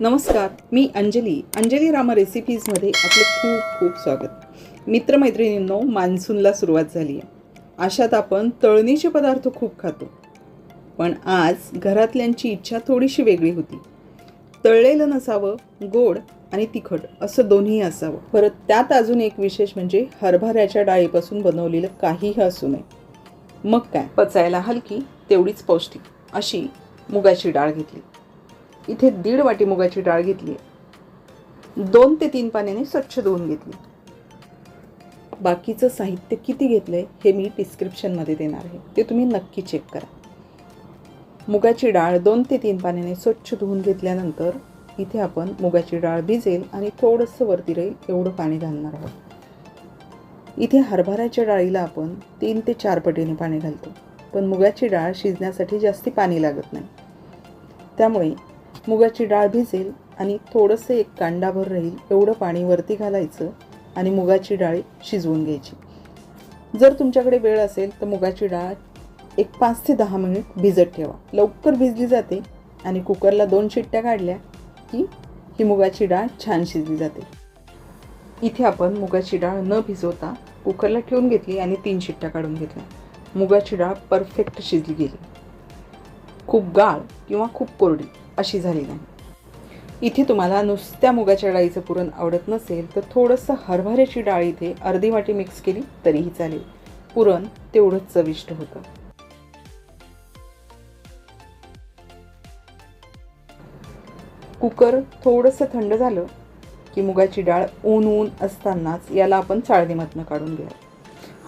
नमस्कार मी अंजली. अंजली रामा रेसिपीजमध्ये आपलं खूप खूप स्वागत. मित्रमैत्रिणींनो मान्सूनला सुरुवात झाली आहे. अशात आपण तळणीचे पदार्थ खूप खातो. पण आज घरातल्यांची इच्छा थोडीशी वेगळी होती. तळलेलं नसावं गोड आणि तिखट असं दोन्ही असावं. परत त्यात अजून एक विशेष म्हणजे हरभऱ्याच्या डाळीपासून बनवलेलं काहीही असू नये. मग काय? पचायला हलकी तेवढीच पौष्टिक अशी मुगाची डाळ घेतली. इथे दीड वाटी मुगाची डाळ घेतली. दोन ते तीन पाण्याने स्वच्छ धुवून घेतली. बाकीचं साहित्य किती घेतलं आहे हे मी डिस्क्रिप्शनमध्ये देणार आहे. ते तुम्ही नक्की चेक करा. मुगाची डाळ दोन ते तीन पाण्याने स्वच्छ धुवून घेतल्यानंतर इथे आपण मुगाची डाळ भिजेल आणि थोडंसं वरती राहील एवढं पाणी घालणार आहोत. इथे हरभऱ्याच्या डाळीला आपण तीन ते चार पटीने पाणी घालतो. पण मुगाची डाळ शिजण्यासाठी जास्ती पाणी लागत नाही. त्यामुळे मुगाची डाळ भिजेल आणि थोडंसं एक कांडाभर राहील एवढं पाणी वरती घालायचं आणि मुगाची डाळ शिजवून घ्यायची. जर तुमच्याकडे वेळ असेल तर मुगाची डाळ एक पाच ते दहा मिनिट भिजत ठेवा. लवकर भिजली जाते आणि कुकरला दोन शिट्ट्या काढल्या की ही मुगाची डाळ छान शिजली जाते. इथे आपण मुगाची डाळ न भिजवता कुकरला ठेवून घेतली आणि तीन शिट्ट्या काढून घेतल्या. मुगाची डाळ परफेक्ट शिजली गेली. खूप गाळ किंवा खूप कोरडी. अशी झाली नाही. इथे तुम्हाला नुसत्या मुगाच्या डाळीचं पुरण आवडत नसेल तर थोडंसं हरभऱ्याची डाळ इथे अर्धी वाटी मिक्स केली तरीही चालेल. पुरण तेवढंच चविष्ट होतं. कुकर थोडंसं थंड झालं की मुगाची डाळ ऊन ऊन असतानाच याला आपण चाळणीमधनं काढून घ्या.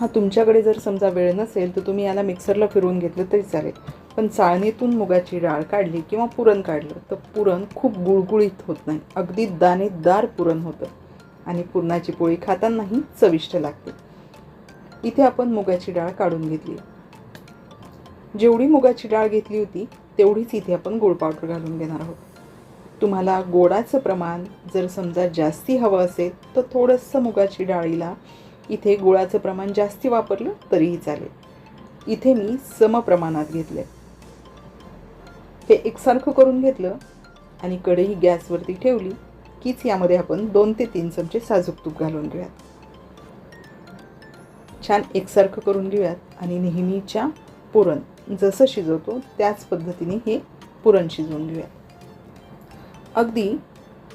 हा तुमच्याकडे जर समजा वेळ नसेल तर तुम्ही याला मिक्सरला फिरवून घेतलं तरी चालेल. पण चाळणीतून मुगाची डाळ काढली किंवा पुरण काढलं तर पुरण खूप गुळगुळीत होत नाही. अगदी दाणेदार पुरण होतं. आणि पुरणाची पोळी खातानाही चविष्ट लागते. इथे आपण मुगाची डाळ काढून घेतली. जेवढी मुगाची डाळ घेतली होती तेवढीच इथे आपण गोड पावडर घालून घेणार आहोत. तुम्हाला गोडाचं प्रमाण जर समजा जास्ती हवं असेल तर थोडंसं मुगाची डाळीला इथे गुळाचं प्रमाण जास्ती वापरलं तरीही चालेल. इथे मी सम प्रमाणात घेतले हे एकसारखं करून घेतलं आणि कढई गॅसवरती ठेवली कीच यामध्ये आपण दोन ते तीन चमचे साजूक तूप घालून घेऊयात. छान एकसारखं करून घेऊयात आणि नेहमीच्या पुरण जसं शिजवतो त्याच पद्धतीने हे पुरण शिजवून घेऊयात. अगदी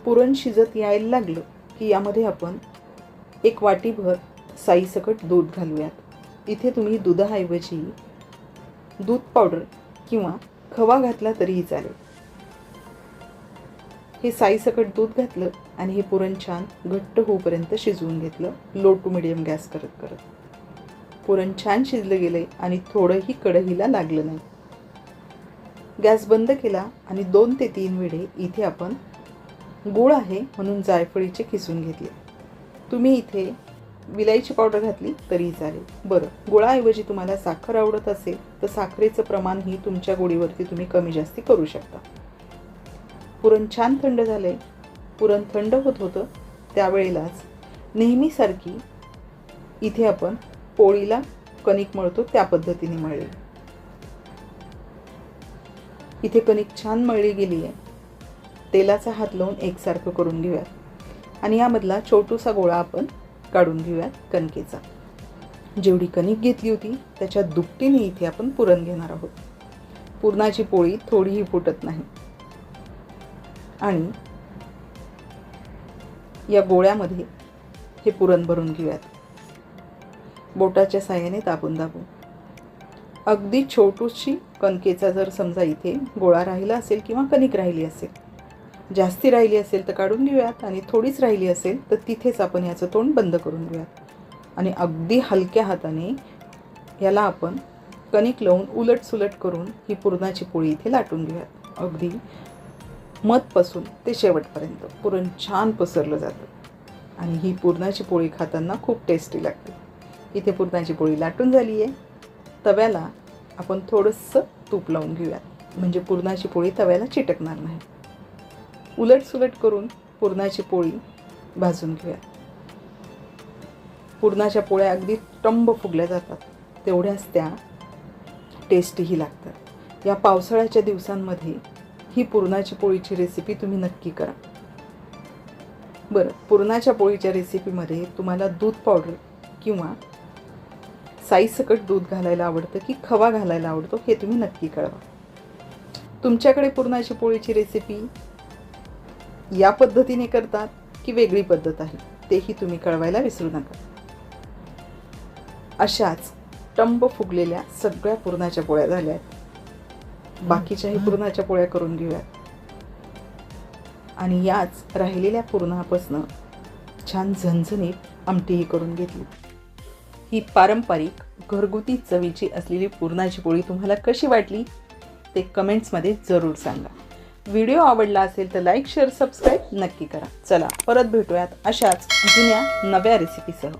पुरण शिजत यायला लागलं की यामध्ये आपण एक वाटीभर साईसकट दूध घालूयात. इथे तुम्ही दुधाऐवजी दूध पावडर किंवा खवा घातला तरीही चालेल. हे साईसकट दूध घातलं आणि हे पुरण छान घट्ट होऊपर्यंत शिजवून घेतलं लो टू मिडियम गॅस करत करत. पुरण छान शिजलं गेलं आणि थोडंही कढईला लागलं नाही. गॅस बंद केला आणि दोन ते तीन वेळे इथे आपण गूळ आहे म्हणून जायफळीचे किसून घेतले. तुम्ही इथे विलायची पावडर घातली तरीही चालेल. बरं गुळाऐवजी तुम्हाला साखर आवडत असेल तर साखरेचं प्रमाणही तुमच्या गोडीवरती तुम्ही कमी जास्ती करू शकता. पुरण छान थंड झालंय. पुरण थंड होत होतं. त्यावेळेलाच नेहमीसारखी इथे आपण पोळीला कणिक मळतो त्या पद्धतीने मळले. इथे कणिक छान मळली गेली आहे तेलाचा हात लावून एकसारखं करून घेऊयात. आणि यामधला छोटूसा गोळा आपण काढून घेऊयात कणकेचा. जेवढी कणिक घेतली होती त्याच्या दुपटीने इथे आपण पुरण घेणार आहोत. पुरणाची पोळी थोडीही फुटत नाही. आणि या गोळ्यामध्ये हे पुरण भरून घेऊयात. बोटाच्या साह्याने दाबून दाबून. अगदी छोटूशी कणकेचा जर समजा इथे गोळा राहिला असेल किंवा कणिक राहिली असेल जास्ती राहिली असेल तर काढून घेऊयात आणि थोडीच राहिली असेल तर तिथेच आपण याचं तोंड बंद करून घेऊयात. आणि अगदी हलक्या हाताने याला आपण कणिक लावून उलट सुलट करून ही पुरणाची पोळी इथे लाटून घेऊयात. अगदी मधपासून ते शेवटपर्यंत पुरण छान पसरलं जातं. आणि ही पुरणाची पोळी खाताना खूप टेस्टी लागते. इथे पुरणाची पोळी लाटून झाली आहे तव्याला आपण थोडंसं तूप लावून घेऊयात. म्हणजे पुरणाची पोळी तव्याला चिटकणार नाही. उलटसुलट करून पुरणाची पोळी भाजून घेऊया. पुरणाच्या पोळ्या अगदी टंब फुगल्या जातात. तेवढ्याच त्या टेस्टीही लागतात. या पावसाळ्याच्या दिवसांमध्ये ही पुरणाची पोळीची रेसिपी तुम्ही नक्की करा. बरं पुरणाच्या पोळीच्या रेसिपीमध्ये तुम्हाला दूध पावडर किंवा साईसकट दूध घालायला आवडतं की खवा घालायला आवडतो हे तुम्ही नक्की कळवा. तुमच्याकडे पुरणाची पोळीची रेसिपी या पद्धतीने करतात की वेगळी पद्धत आहे? तेही तुम्ही कळवायला विसरू नका. अशाच टंब फुगलेल्या सगळ्या पुरणाच्या पोळ्या झाल्या आहेत. बाकीच्याही पुरणाच्या पोळ्या करून घेऊयात. आणि याच राहिलेल्या पुरणापासनं छान झणझणीत आमटीही करून घेतली. ही पारंपरिक घरगुती चवीची असलेली पुरणाची पोळी तुम्हाला कशी वाटली? ते कमेंट्समध्ये जरूर सांगा. व्हिडिओ आवडला असेल तर लाईक शेअर सबस्क्राईब नक्की करा. चला परत भेटूयात अशाच जुन्या नव्या रेसिपीसह